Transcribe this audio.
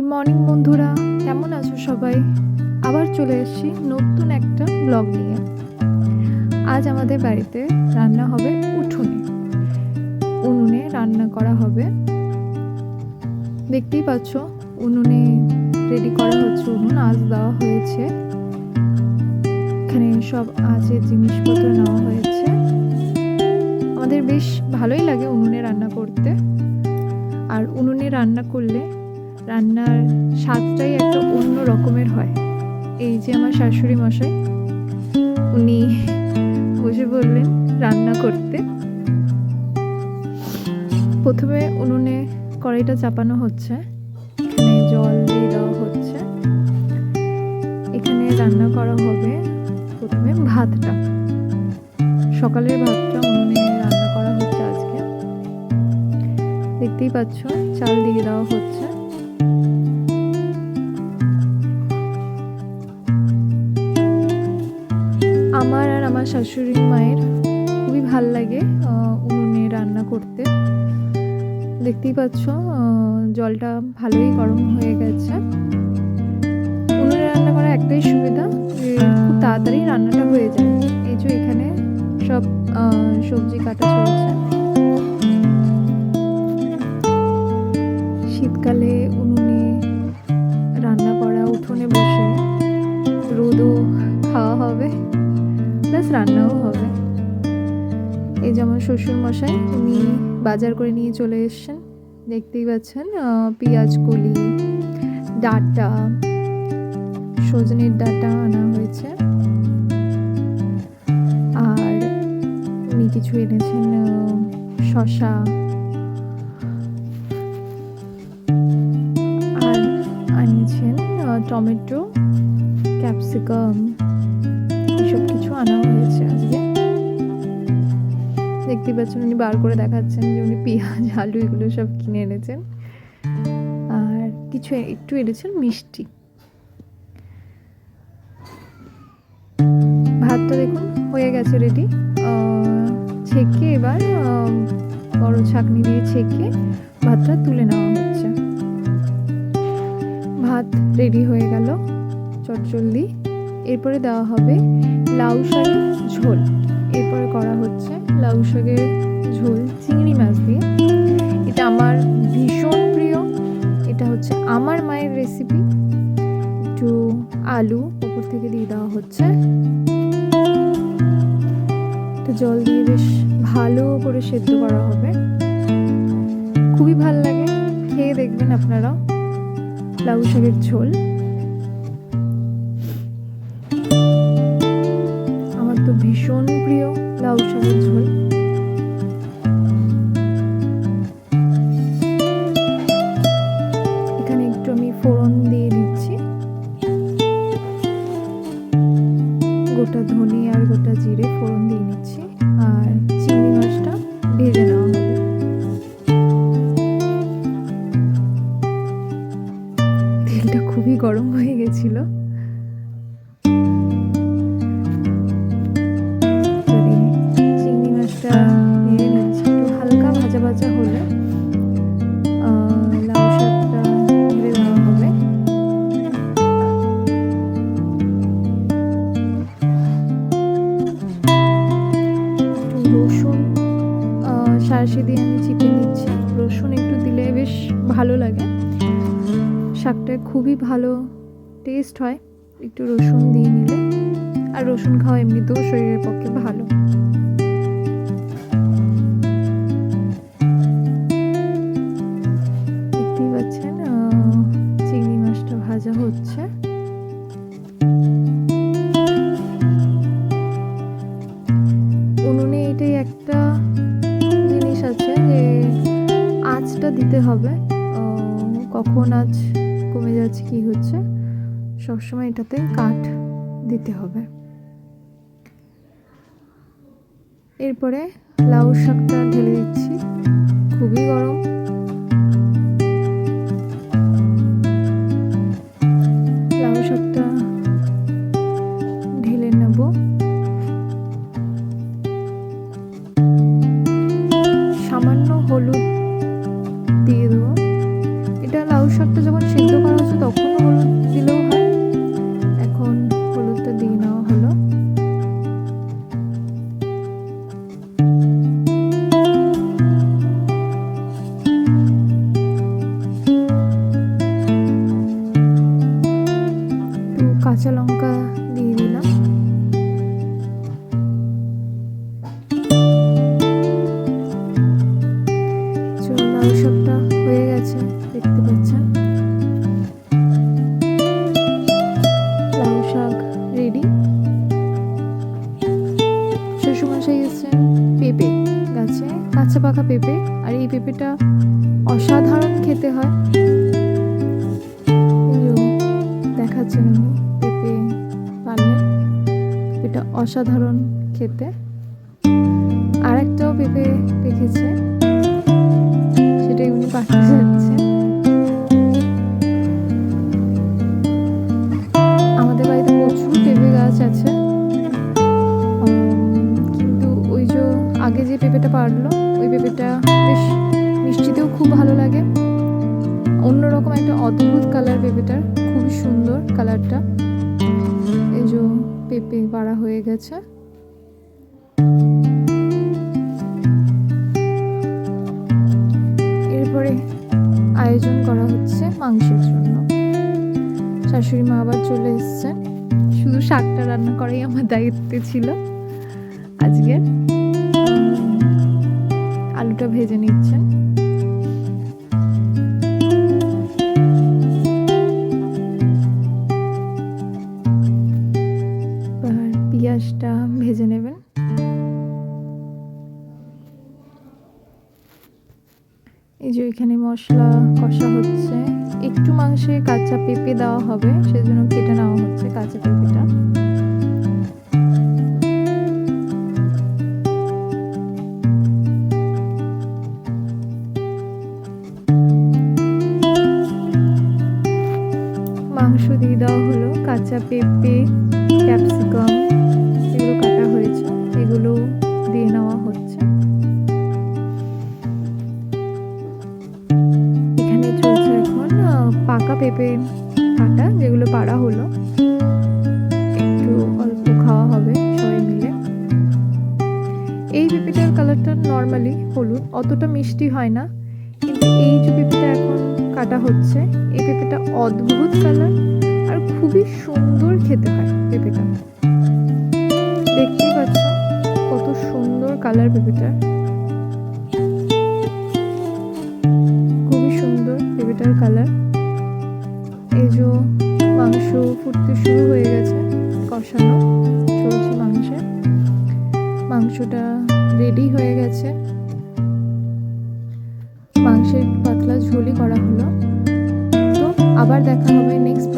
Good morning বন্ধুরা। কেমন আছো সবাই? আবার চলে এসেছি নতুন একটা ব্লগ নিয়ে। আজ আমাদের বাড়িতে রান্না হবে উঠোনে। উনুনে রান্না করা হবে। দেখতেই পাচ্ছ, উনুনে রেডি করা হচ্ছে উনুন আজ দেওয়া হয়েছে। এখানে সব আজের জিনিসপত্র নেওয়া হয়েছে। আমাদের বেশ ভালোই লাগে উনুনে রান্না করতে। আর উনুনে রান্না করলে রান্নার স্বাদটাই একটা অন্য রকমের হয়। এই যে আমার শাশুড়ি মশাই, উনি বসে বললেন রান্না করতে। প্রথমে উনুনে কড়াইটা চাপানো হচ্ছে, এখানে জল দিয়ে দেওয়া হচ্ছে। এখানে রান্না করা হবে প্রথমে ভাতটা। সকালের ভাতটা উনুনে রান্না করা হচ্ছে আজকে। দেখতেই পাচ্ছ, চাল দিয়ে দেওয়া হচ্ছে। আমার আর আমার শাশুড়ি মায়ের খুবই ভালো লাগে উনুনে রান্না করতে। দেখতেই পাচ্ছ জলটা ভালোই গরম হয়ে গেছে। উনুনে রান্না করার একটাই সুবিধা যে খুব তাড়াতাড়ি রান্নাটা হয়ে যায়। এই যে এখানে সব সবজি কাটা চলছে। শীতকালে উনুনে রান্না করা, উঠোনে বসে রোদও খাওয়া হবে। প্লাস রান্নাও হবে। এই যেমন শ্বশুর মশাই উনি বাজার করে নিয়ে চলে এসছেন। দেখতেই পাচ্ছেন পেঁয়াজ কলি, ডাটা, সজনের ডাটা আনা হয়েছে। আর উনি কিছু এনেছেন শশা আর আনিয়েছেন টমেটো, ক্যাপসিকাম, এসব আনা হয়েছে আজকে। দেখতেই পাচ্ছেন উনি বার করে দেখাচ্ছেন যে উনি পেঁয়াজ, আলু এগুলো সব কিনে এনেছেন। আর কিছু একটু এনেছেন মিষ্টি। ভাতটা দেখুন, হয়ে গেছে রেডি ছেঁকে এবার বড় ছাঁকনি দিয়ে ছেঁকে ভাতটা তুলে নেওয়া হচ্ছে। ভাত রেডি হয়ে গেল, চটজলদি। এরপরে দেওয়া হবে লাউ শাকের ঝোল। এরপরে করা হচ্ছে লাউ শাকের ঝোল চিংড়ি মাছ দিয়ে। এটা আমার ভীষণ প্রিয়। এটা হচ্ছে আমার মায়ের রেসিপি একটু আলু উপর থেকে দিয়ে দেওয়া হচ্ছে। তো জল দিয়ে বেশ ভালো করে সেদ্ধ করা হবে। খুবই ভালো লাগে। খেয়ে দেখবেন আপনারা লাউ শাকের ঝোল। ভীষণ প্রিয় লাউ শাকের ঝোল। সারসে দিয়ে আমি চিপে নিচ্ছি। রসুন একটু দিলে বেশ ভালো লাগে। শাকটা খুবই ভালো টেস্ট হয়। একটু রসুন দিয়ে নিলে। আর রসুন খাওয়া এমনিতেও শরীরের পক্ষে ভালো। আঁচটা দিতে হবে কখন আঁচ কমে যাচ্ছে, কি হচ্ছে, সবসময় এটাতে কাঠ দিতে হবে। এরপরে লাউ শাকটা ঢেলে দিচ্ছি। হলুদ দিয়ে দেবো। এটা লাউ শাকটা যখন সেদ্ধ করা হচ্ছে তখনও হলুদ খেতে হয়। পেঁপে অসাধারণ খেতে। আরেকটাও পেঁপে দেখেছে। সেটাই উনি পাঠিয়ে যাচ্ছে অন্যরকম একটা অদ্ভুত কালার পেঁপেটার খুবই সুন্দর কালারটা এই যে পেঁপে বাড়া হয়ে গেছে। এরপরে আয়োজন করা হচ্ছে মাংসের জন্য। শাশুড়ি মা আবার চলে এসছেন। শুধু শাকটা রান্না করাই আমার দায়িত্বে ছিল। আজকে আলুটা ভেজে নিচ্ছেন। মশলা কষা হচ্ছে। একটু মাংসে কাঁচা পেঁপে দেওয়া হবে, সেজন্য কেটে নেওয়া হচ্ছে কাঁচা পেঁপেটা। মাংস দিয়ে দেওয়া হলো কাঁচা পেঁপে, ক্যাপসিকাম, এগুলো কাটা হয়েছে, এগুলো দিয়ে নেওয়া হচ্ছে পেঁপে কাটা যেগুলো পাড়া হলো। একটু অল্প খাওয়া হবে সবাই মিলে। এই পেঁপেটার কালারটা নর্মালি হলুদ, অতটা মিষ্টি হয় না। কিন্তু এই যে পেঁপেটা এখন কাটা হচ্ছে, এই পেঁপেটা অদ্ভুত কালার আর খুবই সুন্দর খেতে হয় পেঁপেটা। দেখতেই পাচ্ছ কত সুন্দর কালার পেঁপেটার খুবই সুন্দর পেঁপেটার কালার। কষানো চলছে মাংসে। মাংসটা রেডি হয়ে গেছে। মাংসের পাতলা ঝোলই করা হলো। তো আবার দেখা হবে নেক্সট